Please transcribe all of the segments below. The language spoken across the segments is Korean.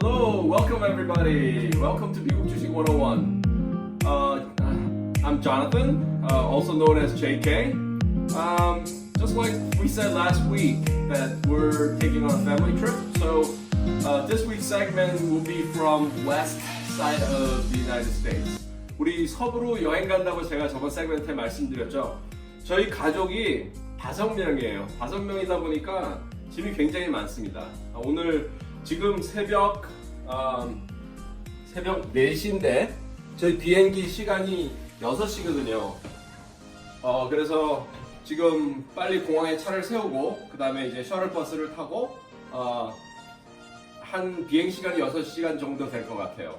Hello, welcome everybody. Welcome to 미국 주식 101. Uh, I'm Jonathan, uh, also known as JK. Um, just like we said last week that we're taking on a family trip, so uh, this week's segment will be from west side of the United States. 우리 서부로 여행 간다고 제가 저번 세그멘트에 말씀드렸죠. 저희 가족이 다섯 명이에요. 다섯 명이다 보니까 짐이 굉장히 많습니다. 아, 오늘 지금 새벽 음, 새벽 4시인데 저희 비행기 시간이 6시거든요. 어, 그래서 지금 빨리 공항에 차를 세우고 그 다음에 이제 셔틀버스를 타고 어, 한 비행 시간이 6시간 정도 될 것 같아요.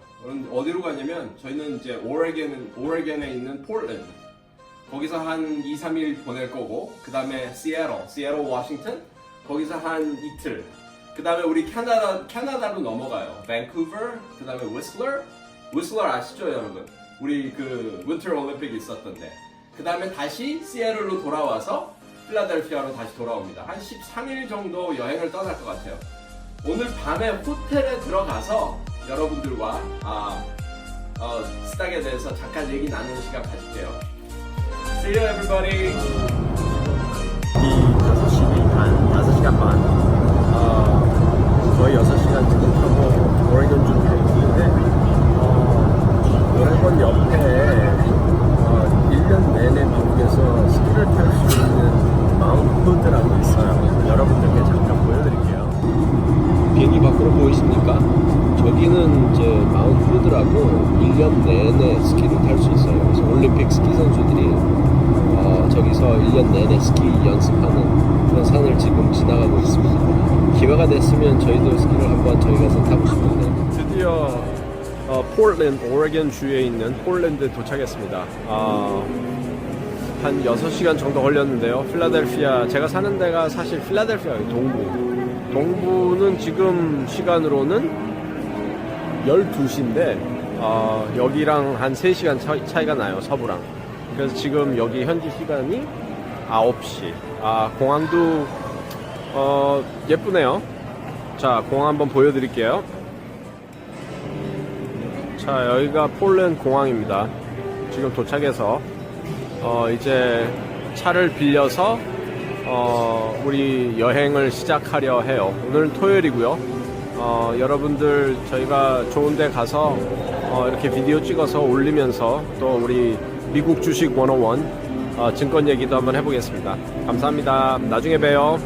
어디로 가냐면 저희는 이제 오레겐 오레겐에 있는 포틀랜드 거기서 한 2, 3일 보낼 거고 그 다음에 시애틀, 시애틀 워싱턴 거기서 한 이틀 그 다음에 우리 캐나다, 캐나다로 넘어가요. 밴쿠버 그 다음에 위슬러 위슬러 아시죠 여러분? 우리 그 윈터 올림픽 있었던데. 그 다음에 다시 시애틀로 돌아와서 필라델피아로 다시 돌아옵니다. 한 13일 정도 여행을 떠날 것 같아요. 오늘 밤에 호텔에 들어가서 여러분들과 아, 어, 스탁에 대해서 잠깐 얘기 나누는 시간 가질게요. See you everybody. 어, 어, 1년 내내 미국에서 스키를 탈 수 있는 마운트 후드라고 있어요. 여러분들께 잠깐 보여드릴게요. 비행기 밖으로 보이십니까? 저기는 이제 마운트 후드라고 1년 내내 스키를 탈 수 있어요. 그래서 올림픽 스키 선수들이 어, 저기서 1년 내내 스키 연습하는 그런 산을 지금 지나가고 있습니다. 기회가 됐으면 저희도 스키를 한번 폴랜드, 오레곤 주에 있는 폴랜드 도착했습니다. 어, 한 6시간 정도 걸렸는데요. 필라델피아, 제가 사는 데가 사실 필라델피아예요, 동부. 동부는 지금 시간으로는 12시인데, 어, 여기랑 한 3시간 차, 차이가 나요, 서부랑. 그래서 지금 여기 현지 시간이 9시. 아, 공항도, 어, 예쁘네요. 자, 공항 한번 보여드릴게요. 자, 여기가 폴랜드 공항입니다. 지금 도착해서, 어, 이제 차를 빌려서, 어, 우리 여행을 시작하려 해요. 오늘은 토요일이고요. 어, 여러분들 저희가 좋은 데 가서 어, 이렇게 비디오 찍어서 올리면서 또 우리 미국 주식 101 어, 증권 얘기도 한번 해보겠습니다. 감사합니다. 나중에 봬요.